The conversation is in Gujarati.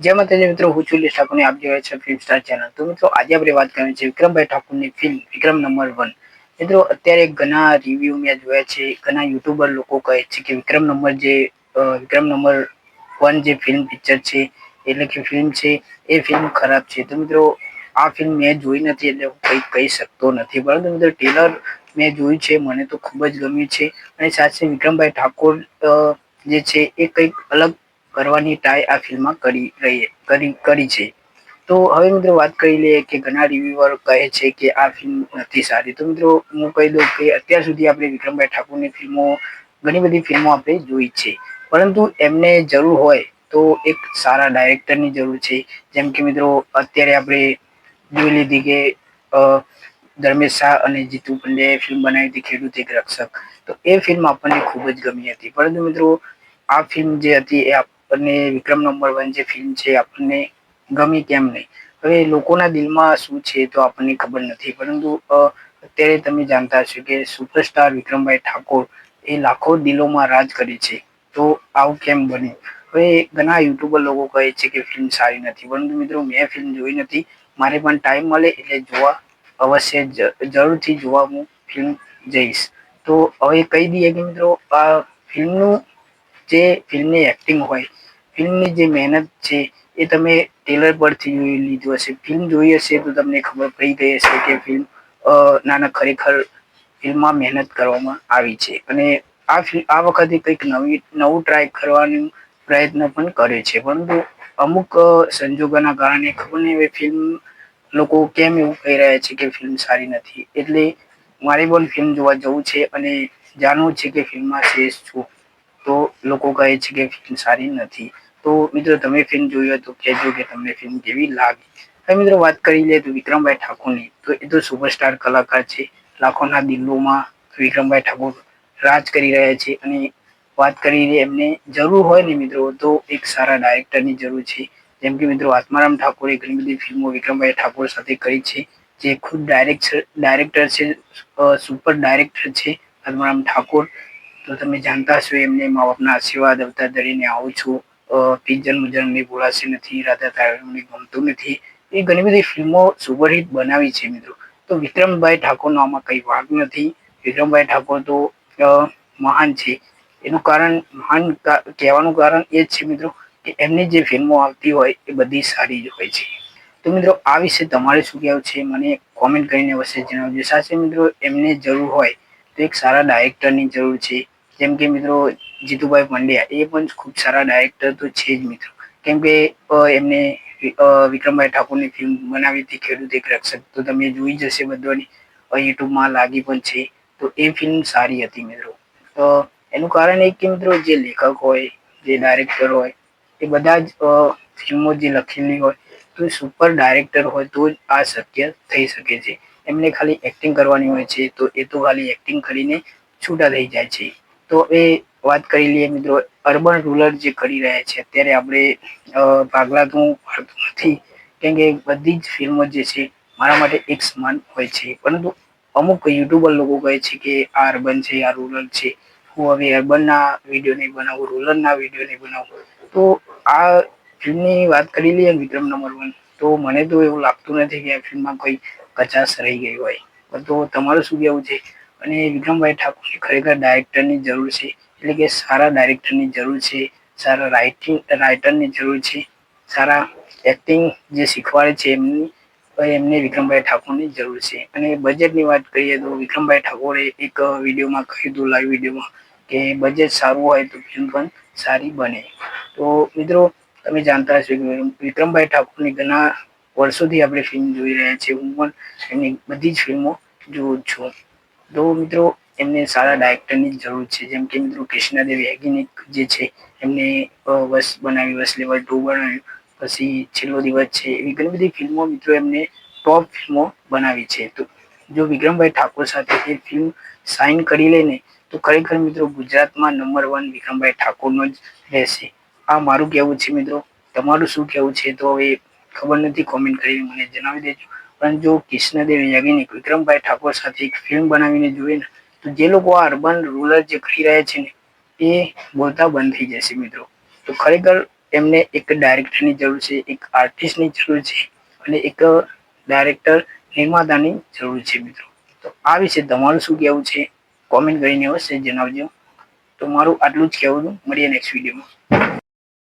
જય માતાજી મિત્રો હું છું લીસ આપ જોયા છે ફિલ્મ સ્ટાર ચેનલ તો મિત્રો આજે આપણે વાત કરવાની છે વિક્રમભાઈ ઠાકોરની ફિલ્મ વિક્રમ નંબર વન મિત્રો, અત્યારે ઘણા રિવ્યુ મેં જોયા છે, ઘણા યુટ્યુબર લોકો કહે છે કે વિક્રમ નંબર જે વિક્રમ નંબર વન જે ફિલ્મ પિક્ચર છે, એટલે કે ફિલ્મ છે, એ ફિલ્મ ખરાબ છે. તો મિત્રો, આ ફિલ્મ મેં જોઈ નથી એટલે હું કંઈ કહી શકતો નથી. પરંતુ મિત્રો ટેલર મેં જોયું છે, મને તો ખૂબ જ ગમ્યું છે. અને સાથે વિક્રમભાઈ ઠાકોર જે છે એ કંઈક અલગ કરવાની ટ્રાય આ ફિલ્મમાં કરી રહી, કરી કરી છે. તો હવે મિત્રો વાત કરી લઈએ કે ઘણા રિવ્યુઅર કહે છે કે આ ફિલ્મ નથી સારી. તો મિત્રો હું કહી દઉં કે અત્યાર સુધી આપણે વિક્રમભાઈ ઠાકોરની ફિલ્મો ઘણી બધી ફિલ્મો આપણે જોઈ છે. પરંતુ એમને જરૂર હોય તો એક સારા ડાયરેક્ટરની જરૂર છે. જેમ કે મિત્રો અત્યારે આપણે જોઈ લીધી કે ધર્મેશ શાહ અને જીતુ પંડ્યાએ ફિલ્મ બનાવી હતી ખેડૂત એક રક્ષક. તો એ ફિલ્મ આપણને ખૂબ જ ગમી હતી. પરંતુ મિત્રો આ ફિલ્મ જે હતી એ અને વિક્રમ નંબર વન જે ફિલ્મ છે, આપણને ગમી કેમ નહીં. હવે લોકોના દિલમાં શું છે તો આપણને ખબર નથી. પરંતુ અત્યારે તમે જાણતા હશો કે સુપરસ્ટાર વિક્રમભાઈ ઠાકોર એ લાખો દિલોમાં રાજ કરે છે. તો આવું કેમ બન્યું? હવે ઘણા યુટ્યુબર લોકો કહે છે કે ફિલ્મ સારી નથી. પરંતુ મિત્રો, મેં ફિલ્મ જોઈ નથી. મારે પણ ટાઈમ મળે એટલે જોવા અવશ્ય જરૂરથી જોવા હું ફિલ્મ જઈશ. તો હવે કહી દઈએ કે મિત્રો, આ ફિલ્મનું જે ફિલ્મની એક્ટિંગ હોય ફિલ્મની જે મહેનત છે એ તમે ટેલર પરથી જોઈ લીધું હશે. ફિલ્મ જોઈ હશે તો તમને ખબર પડી ગઈ હશે કે ફિલ્મ નાના ખરેખર ફિલ્મમાં મહેનત કરવામાં આવી છે. અને આ આ વખતે કંઈક નવી, નવું ટ્રાય કરવાનો પ્રયત્ન પણ કરે છે. પરંતુ અમુક સંજોગોના કારણે ખબર નહીં હવે ફિલ્મ, લોકો કેમ એવું કહી રહ્યા છે કે ફિલ્મ સારી નથી. એટલે મારે પણ ફિલ્મ જોવા જવું છે અને જાણવું છે કે ફિલ્મમાં શ્રેષ્ઠ શું. તો લોકો કહે છે કે ફિલ્મ સારી નથી. તો મિત્રો, તમે ફિલ્મ જોઈ હોય તો કહેજો કે તમને ફિલ્મ કેવી લાગી. હવે મિત્રો, વાત કરી લે તો વિક્રમભાઈ ઠાકોરની. તો એ તો સુપરસ્ટાર કલાકાર છે. લાખોના દિલોમાં વિક્રમભાઈ ઠાકોર રાજ કરી રહ્યા છે અને વાત કરી એમને. જરૂર હોય ને મિત્રો, તો એક સારા ડાયરેક્ટરની જરૂર છે. જેમ કે મિત્રો, આત્મારામ ઠાકોરે ઘણી બધી ફિલ્મો વિક્રમભાઈ ઠાકોર સાથે કરી છે. જે ખુદ ડાયરેક્ટર ડાયરેક્ટર છે સુપર ડાયરેક્ટર છે આત્મારામ ઠાકોર. તો તમે જાણતા છો એમને મા બાપના આશીર્વાદ અવતાર ધરીને આવું છું. પિજન મુજન મેં બોલાશે નથી રાધા તારમને ગમતું નથી. એ ઘણી બધી ફિલ્મો સુપરહિટ બનાવી છે મિત્રો. તો વિક્રમભાઈ ઠાકોરનો આમાં કંઈ વાંક નથી. વિક્રમભાઈ ઠાકોર તો મહાન છે. એનું કારણ, મહાન કહેવાનું કારણ એ જ છે મિત્રો, કે એમની જે ફિલ્મો આવતી હોય એ બધી સારી જ હોય છે. તો મિત્રો, આ વિશે તમારે શું કહેવું છે? મને કોમેન્ટ કરીને અવશ્ય જણાવજો. સાચે મિત્રો, એમને જરૂર હોય તો એક સારા ડાયરેક્ટરની જરૂર છે. જેમ કે મિત્રો જીતુભાઈ પંડ્યા, એ પણ ખૂબ સારા ડાયરેક્ટર તો છે જ મિત્રો. કેમ કે એમને વિક્રમભાઈ ઠાકોરની ફિલ્મ બનાવી હતી ખેડૂત એક રક્ષક. તો તમે જોઈ જશે બધાની. યુટ્યુબમાં લાગી પણ છે. તો એ ફિલ્મ સારી હતી મિત્રો. તો એનું કારણ એ કે મિત્રો જે લેખક હોય, જે ડાયરેક્ટર હોય, એ બધા જ ફિલ્મો જે લખેલી હોય, તો સુપર ડાયરેક્ટર હોય તો જ આ શક્ય થઈ શકે છે. એમને ખાલી એક્ટિંગ કરવાની હોય છે તો એ તો ખાલી એક્ટિંગ કરીને છૂટા થઈ જાય છે. તો એ વાત કરી લઈએ મિત્રો અર્બન રૂરલ જે કરી રહ્યા છે, અત્યારે આપણે ભાગલા તો નથી. કેમ કે બધી જ ફિલ્મો જે છે, મારા માટે એક સમાન હોય છે. પરંતુ અમુક યુટ્યુબર લોકો કહે છે કે આ અર્બન છે, આ રૂરલ છે. હું હવે અર્બનના વીડિયો નહીં બનાવું રૂરલના વીડિયો નહીં બનાવું. તો આ ફિલ્મની વાત કરી લઈએ વિક્રમ નંબર વન તો મને તો એવું લાગતું નથી કે આ ફિલ્મમાં કોઈ કચાશ રહી ગઈ હોય. તો તમારું શું કહેવું છે? અને વિક્રમભાઈ ઠાકોરની ખરેખર ડાયરેક્ટરની જરૂર છે. એટલે કે સારા ડાયરેક્ટરની જરૂર છે, સારા રાઇટિંગ રાઇટરની જરૂર છે, સારા એક્ટિંગ જે શીખવાડે છે એમની એમને વિક્રમભાઈ ઠાકોરની જરૂર છે. અને બજેટની વાત કરીએ તો વિક્રમભાઈ ઠાકોરે એક વિડીયોમાં કહ્યું હતું લાઈવ વિડીયોમાં, કે બજેટ સારું હોય તો ફિલ્મ પણ સારી બને. તો મિત્રો, તમે જાણતા હશો કે વિક્રમભાઈ ઠાકોરની ઘણા વર્ષોથી આપણે ફિલ્મ જોઈ રહ્યા છીએ. હું પણ એમની બધી જ ફિલ્મો જોઉં છું. તો મિત્રો, એમને સારા ડાયરેક્ટરની જરૂર છે. જેમ કે મિત્રો કૃષ્ણાદેવ એગિનિક જે છે, એમને વસ બનાવી, વસ લેવલ ટુ બનાવ્યું. પછી છેલ્લો દિવસ છે, એવી ઘણી બધી ફિલ્મો મિત્રો એમને ટોપ ફિલ્મો બનાવી છે. તો જો વિક્રમભાઈ ઠાકોર સાથે એ ફિલ્મ સાઇન કરી લઈને તો ખરેખર મિત્રો ગુજરાતમાં નંબર વન વિક્રમભાઈ ઠાકોરનો જ રહેશે. આ મારું કહેવું છે મિત્રો. તમારું શું કહેવું છે? તો હવે ખબર નથી કોમેન્ટ કરીને મને જણાવી દેજો. પણ જો કૃષ્ણદેવ યાજ્ઞિક વિક્રમભાઈ ઠાકોર સાથે એક ફિલ્મ બનાવીને જોઈએ ને તો જે લોકો આ અર્બન રૂરલ જે કરી રહ્યા છે ને, એ બોલતા બંધ થઈ જશે મિત્રો. તો ખરેખર એમને એક ડાયરેક્ટરની જરૂર છે, એક આર્ટિસ્ટની જરૂર છે અને એક ડાયરેક્ટર નિર્માતાની જરૂર છે મિત્રો. તો આ વિશે તમારું શું કહેવું છે? કોમેન્ટ કરીને અવશ્ય જણાવજો. તો મારું આટલું જ કહેવું મળીએ નેક્સ્ટ વિડીયોમાં